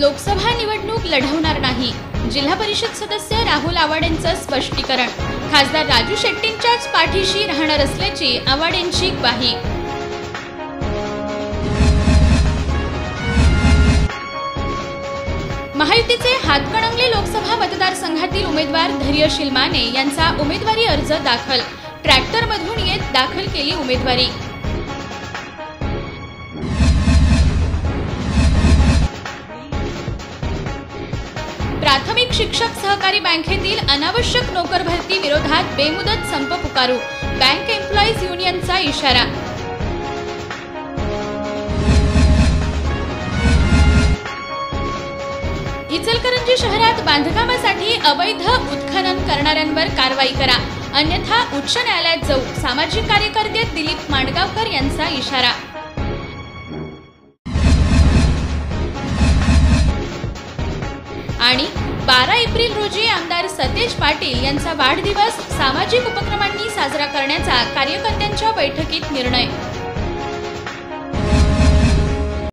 लोकसभा निवडणूक लढवणार नाही. जिल्हा परिषद सदस्य राहुल आवाड यांचं स्पष्टीकरण. खासदार राजू शेट्टींच्याच पाठीशी राहणार असल्याची आवाड यांची ग्वाही. महायुतीचे हातकणंगले लोकसभा मतदारसंघातील उमेदवार धैर्यशील माने यांचा उमेदवारी अर्ज दाखल. ट्रॅक्टरमधून येत दाखल केली उमेदवारी. प्राथमिक शिक्षक सहकारी बँकेतील अनावश्यक नोकर भरती विरोधात बेमुदत संप पुकारू. बँक एम्प्लॉईज युनियनचा इशारा. इचलकरंजी शहरात बांधकामासाठी अवैध उत्खनन करणाऱ्यांवर कारवाई करा. अन्यथा उच्च न्यायालयात जाऊ. सामाजिक कार्यकर्ते दिलीप मांडगावकर यांचा इशारा. आणि बारा एप्रिल रोजी आमदार सतेज पाटील यांचा वाढदिवस सामाजिक उपक्रमांनी साजरा करण्याचा कार्यकर्त्यांच्या बैठकीत निर्णय